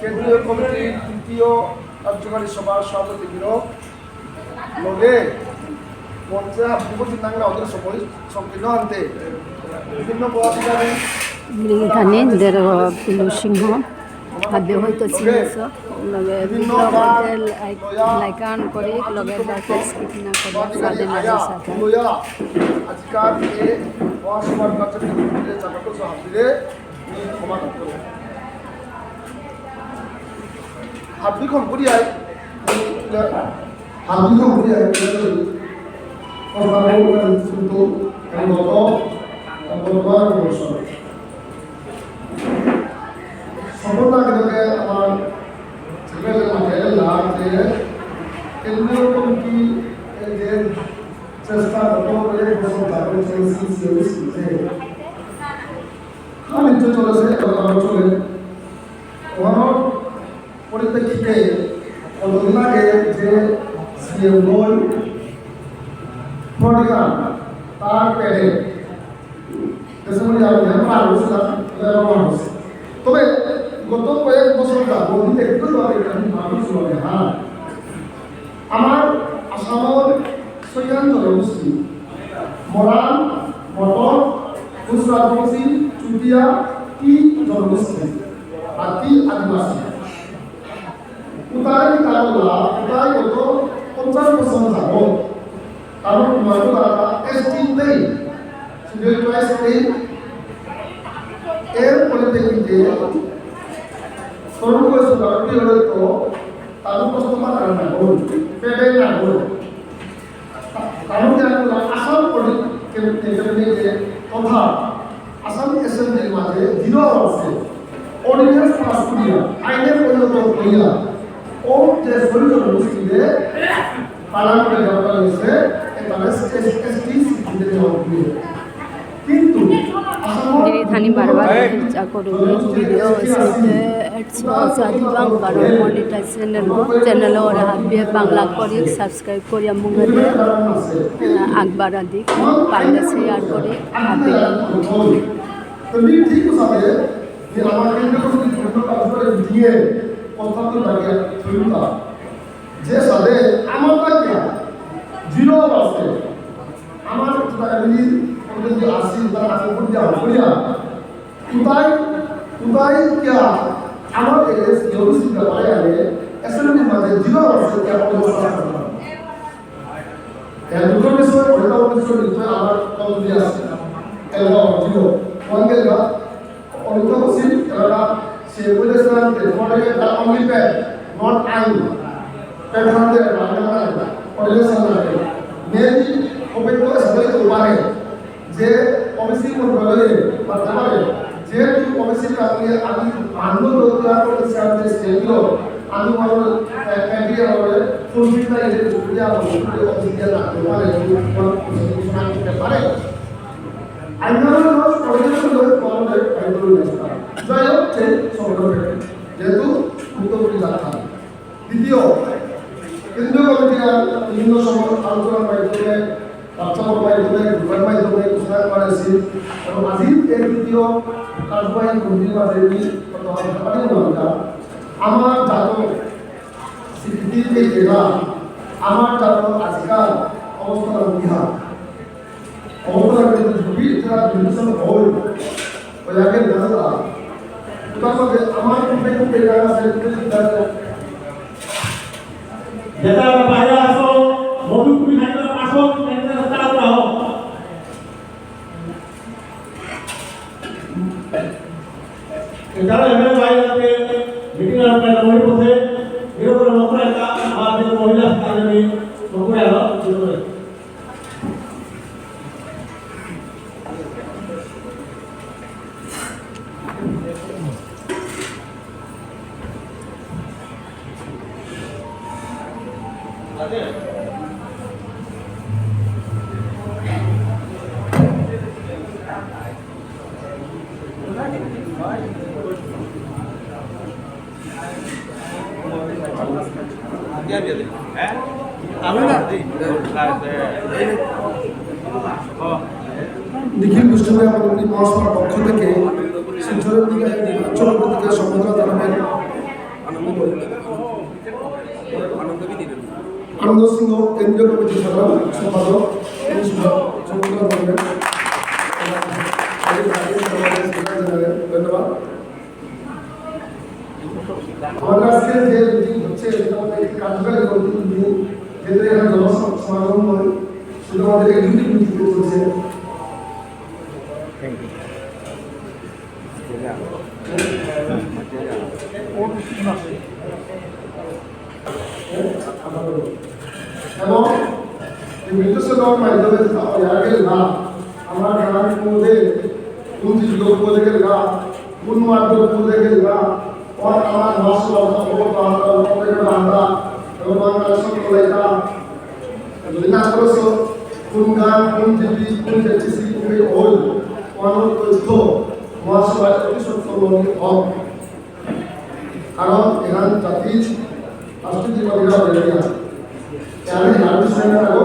কেন্দ্রীয় কমিটির তৃতীয় কার্যকারী সভার সভাপতি বিরোধ। লগে মঞ্চে বিপত্তি নাংলা ওদের সময় সংকীর্ণ আনতে। বিভিন্ন পদাধিকারী। এখানে কিলো সিংহ খাদ্য হয়তো চিনিছ লগে লাইকান কৰি লগে কিনা কৰি সাদে মাঝে সাথে আজকাল হাতিরে সমাধান করে হাবি কম্পুরিয়ায় হাবি কম্পুরিয়ায় কথা বলবেন কিন্তু যে কেন্দ্রীয় কমিটি চেষ্টা গত চলেছে চলে পরিপ্রেক্ষিতে কতদিন আগে যে সিএম প্রডিগাল তার মানুষ। তবে গত কয়েক বছর যাবত একটু মানুষ বলে হ্যাঁ আমার আসামৰ ছয়খন জনগোষ্ঠী মৰাণ মটক কোচ ৰাজবংশী চুতীয়া টি জনগোষ্ঠী বাকী আদিবাসী। উটাই কাৰোলা উটাই গত পঞ্চাছ বছৰ যাব কাৰণ তোমালোক এটা এছ টি নেই। তরুণ বয়স দরটি হয়তো তার প্রশ্ন না হল পেটে না হল কারণ আসাম এসেম্বলির মাঝে জিরো আছে অর্ডিন্যান্স পাস করিয়া আইনে পরিণত করিয়া ও যে অনুষ্ঠিতে পালন করে দেওয়া হয়েছে এসটি দেওয়া কিন্তু বারবার ভিডিও বারো চ্যানেল ওরা হাবিয়ে বাংলা করি সাবস্ক্রাইব করি মুখে আকবার আদি শেয়ার করি হাবিয়ে তুমি ঠিক আছে যে আমার কেন্দ্র থেকে ছোট কাজ করে দিয়ে কথা লাগে শুনতা যে সাথে আমার কাছে জিরো আছে, আমার তারা মিলি ওদের যে আসি তারা আসি করিয়া করিয়া উতাই উতাই কিয়া আমার এস জরুরি ব্যাপারে আগে এসএলবি মাঝে জিরো আছে কিয়া করতে ওটা বিষয় নিশ্চয় আমার কত দিয়ে আছে এলাকা অর্জিত ওয়াঙ্গেলগা অনিত বসিল এলাকা সে বলেছিলাম যে তোমাদেরকে তার অনলি প্যাড নট আইন প্যাড হাতে রান্না পরিবেশন লাগে মেবি অভিজ্ঞ সাধারিত উপায়ে যে অফিসি মন্ত্রণালয়ে বর্তমানে যেহেতু অফিসির কারণে আমি মান্য রোজগার করতে চাইতে সেগুলো আমি আমার ক্যান্ডিডেট হবে ফুলফিল না এর সুবিধা হবে অফিসিয়াল রাখতে পারে পারে। আইনার আইনগুলো নেস্তা জয় হচ্ছে সংগ্রহ যেহেতু মুক্তপুরি যাত্রা দ্বিতীয় কেন্দ্রীয় কমিটির বিভিন্ন সময় আলোচনার মাধ্যমে বাচ্চার মাধ্যমে গ্রুপের মাধ্যমে ঘোষণা করা এবং আজির এই দ্বিতীয় কার্যবাহী কমিটির মাধ্যমে আমার জাত স্বীকৃতির এই জেলা আমার জাত আজকাল অবস্থান বিহার অবস্থান কিন্তু গভীর যারা বিবেচন হল ওই আগের দাদা তার মধ্যে আমার কোথায় কোথায় জায়গা নিখিল মুসলিম আমাদের মহাসভার পক্ষ থেকে শিলচরের দিকে নির্বাচন আমাদের সম্মুখীন জানাবেন আনন্দ আনন্দ भी দিলেন আনন্দ সিংহ কেন্দ্রীয় কমিটির সাধারণ সম্পাদক তিনি সম্মুখীন করবেন ধন্যবাদ আমাদের আজকে যে মিটিং হচ্ছে সেটা আমাদের একটি কার্যকারী কমিটি মিটিং যেটা এখানে জনসমাগম নয় শুধু আমাদের এক্সিকিউটিভ মিটিং চলছে এবং এই না। আমরা গ্রামের মধ্যে কোন লোক বলে গেল না, কোন মাধ্যম বলে গেল না। और আমার বাংলা অপর বাংলা এবং বাংলা সকলেটা লিনা করছ, কোন গান, কোন কারণ এখান জাতির রাষ্ট্রীয় কবিরা বেরিয়ে আছে আমি হারু সেনারও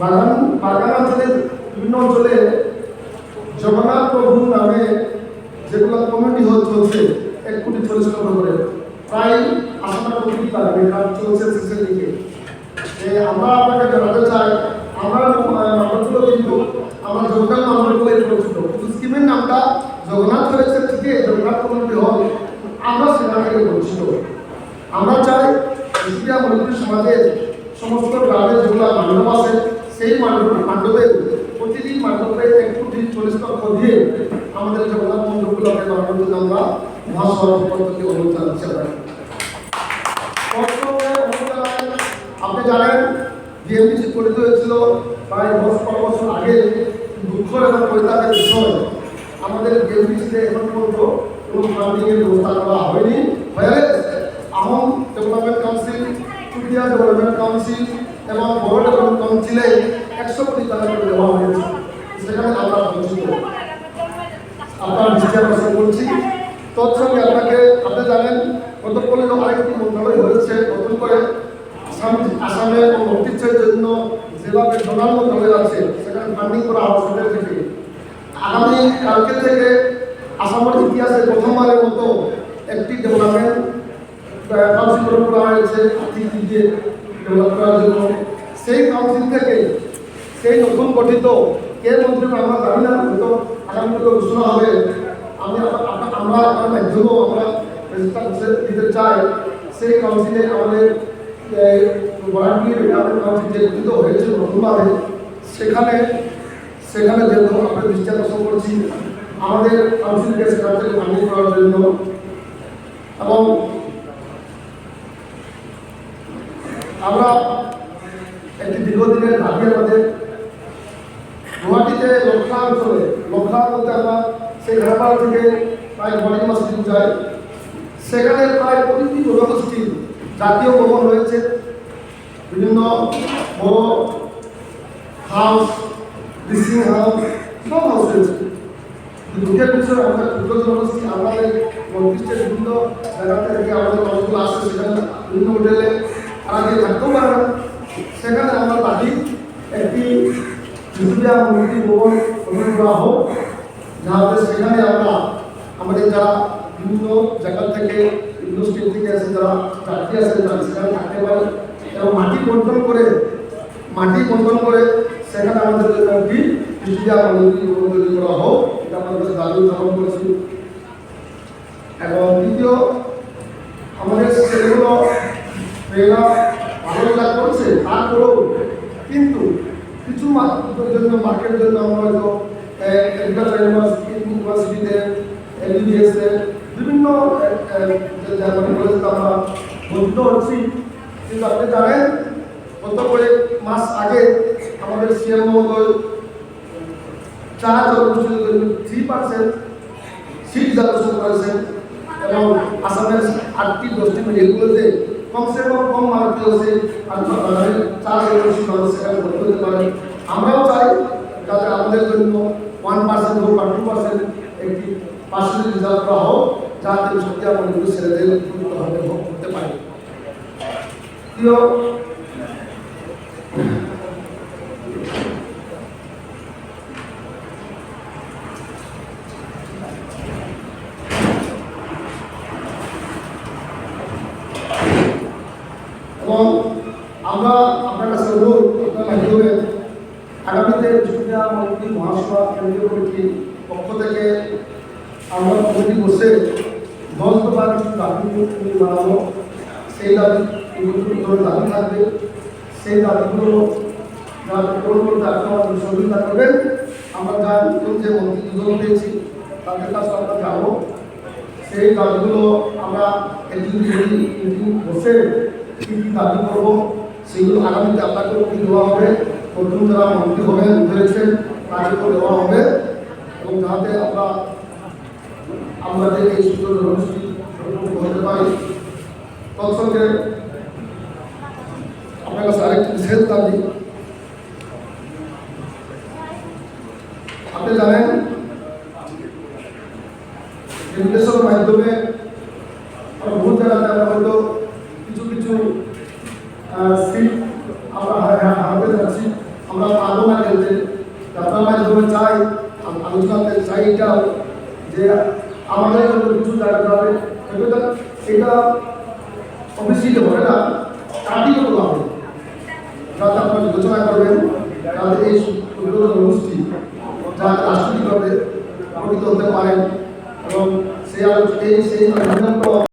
বাগান বাগান অঞ্চলের বিভিন্ন অঞ্চলে জগন্নাথ প্রভু নামে যেগুলো কমিটি চলছে, এক কোটি চল্লিশ লক্ষ করে, প্রায় আশা কোটি কাজ চলছে শেষের দিকে আমরা আপনাকে জানাতে চাই আমরা নাম্বারগুলো কিন্তু আমরা যোগদান নাম্বারগুলো পরিচিত কিন্তু স্কিমের নামটা জগন্নাথ করেছে ঠিকই জগন্নাথ কমিটি হল আমরা সেখান থেকে বঞ্চিত আমরা চাই ইন্ডিয়া মণিপুর সমাজের সমস্ত গ্রামে যেগুলো মান্ডব আছে সেই মান্ডব মান্ডবে প্রতিদিন মান্ডবে এক কোটি চল্লিশ লক্ষ দিয়ে আমাদের জগন্নাথ মন্ডপগুলোকে বানানোর আমরা মহাসড়ক পদ্ধতি অনুদান আপনি জানেন বিএমপিসি গঠিত হয়েছিল প্রায় দশ পনেরো বছর আগে দুঃখ এবং পরিত্যাগের বিষয়। আমাদের এখন পর্যন্ত কোনো ফান্ডিংয়ের ব্যবস্থা করা হয়নি। হয়ে Ahom development council Chutiya development council এবং বড় কাউন্সিলে একশো কোটি টাকা করে দেওয়া হয়েছে। সেখানে আমরা বঞ্চিত। আপনার আকর্ষণ করছি তৎসঙ্গে আপনাকে, আপনি জানেন গতকাল আরেকটি মন্ত্রণালয় হয়েছে, নতুন করে আসাম ঐতিহ্যের জন্য যেভাবে জোনাল মন্ত্রণালয় আছে, সেখানে ফান্ডিং করা হবে থেকে আগামী কালকে থেকে আসামের ইতিহাসে প্রথমবারের মতো একটি ডেভেলপমেন্ট কাউন্সিল করা হয়েছে, আর্থিক দিক দিয়ে। ডেভেলপ করার জন্য সেই কাউন্সিল থেকে সেই নতুন গঠিত, কে মন্ত্রী আমরা জানি না, হয়তো আগামী ঘোষণা হবে। আমি আমরা আপনার মাধ্যমেও আমরা দিতে চাই। সেই কাউন্সিলে আমাদের রিটায়ারমেন্ট কাউন্সিল যে গঠিত হয়েছে নতুনভাবে সেখানে সেখানে যেহেতু আমরা দৃষ্টি আকর্ষণ করছি। আমাদের কাউন্সিলকে সেখান থেকে করার জন্য। এবং আমরা একটি দীর্ঘদিনের দাবি আমাদের গুয়াহাটিতে লক্ষা অঞ্চলে লক্ষা বলতে আমরা সেই ঘাটপাড়া থেকে প্রায় মর্নিং মসজিদ যাই সেখানে প্রায় প্রতিটি জনগোষ্ঠী জাতীয় ভবন রয়েছে। বিভিন্ন বড় হাউস রিসিং হাউস সব হাউস রয়েছে। দুঃখের বিষয়, আমরা ক্ষুদ্র জনগোষ্ঠী আমাদের নির্দিষ্টের বিভিন্ন জায়গা থেকে আমাদের মানুষগুলো আসে সেখানে। বিভিন্ন হোটেলে তারা গিয়ে থাকতেও পারে না সেখানে আমরা দাবি একটি বিদ্যুৎ মূর্তি ভবন গঠন করা হোক যাতে সেখানে আমরা আমাদের যারা বিভিন্ন জায়গা থেকে বিভিন্ন স্টেট থেকে আসে যারা চাকরি আছে তারা সেখানে থাকতে পারে এবং মাটি বন্টন করে মাটি বন্টন করে সেখানে আমাদের জন্য একটি বিদ্যুৎ মূর্তি ভবন তৈরি করা হোক এটা আমাদের কাছে দাবি উত্থাপন করেছি এবং দ্বিতীয় আমাদের ছেলেগুলো মেয়েরা ভালো কাজ করছে তারপরেও কিন্তু কিছু জন্য মার্কেটের জন্য আমরা হয়তো এগ্রিকালচার ইউনিভার্সিটিতে এমবিবিএসে বিভিন্ন জার্মানি কলেজে আমরা ভর্তি হচ্ছি। কিন্তু আপনি জানেন, গত কয়েক মাস আগে আমাদের সিএম মহোদয় চা জনগোষ্ঠীর জন্য থ্রি পার্সেন্ট সিট রিজার্ভেশন করেছেন এবং আসামের আটটি দশটি মেডিকেলগুলোতে কমসে কম কম মার্ক হচ্ছে আর চার সেখানে ভর্তি হতে পারে। আমরাও চাই যাতে আমাদের জন্য ওয়ান পার্সেন্ট হোক বা টু পার্সেন্ট একটি পার্সেন্ট রিজার্ভ করা হোক, যাতে সত্যি আমাদের ছেলেদের উপকৃত করতে পারে। প্রিয় এবং আমরা আপনার কাছে অনুরোধ, আপনার মাধ্যমে আগামীতে মহাসভা কেন্দ্রীয় কমিটির পক্ষ থেকে আমরা কমিটি বসে দশ দফা দাবি বানাবো সেই দাবি এগুলো দাবি থাকবে। সেই দাবিগুলো যারা কোন কোন আমরা যা নতুন যে মন্ত্রী দুজন তাদের কাছে আমরা যাব সেই দাবিগুলো আমরা একদিন বসে কী দাবি করব? সেগুলো আগামীতে আপনাকে কি দেওয়া হবে? নতুন যারা মন্ত্রী হবেন হয়েছেন তাদেরকেও দেওয়া হবে। এবং যাতে আমরা আমাদের এই সুন্দর অনুষ্ঠান পারি। তৎসঙ্গে আপনার কাছে আরেকটি বিশেষ দাবি। আপনি জানেন নির্দেশের মাধ্যমে আমরা বহু জায়গাতে আমরা হয়তো কিছু কিছু সিট আমরা হা- হা- হারাতে যাচ্ছি আমরা পারব না খেলতে আপনার মাধ্যমে চাই আম- আলোচনাতে চাই এটাও যে আমাদের কিছু জায়গা হবে। এটা এটা অবশ্যই হবে না কাটি করতে হবে যাতে আপনারা বিবেচনা করবেন, যাতে এই অনুষ্ঠান যাতে রাষ্ট্রীয়ভাবে প্রকৃত হতে পারেন। এবং সেই আলোচনা সেই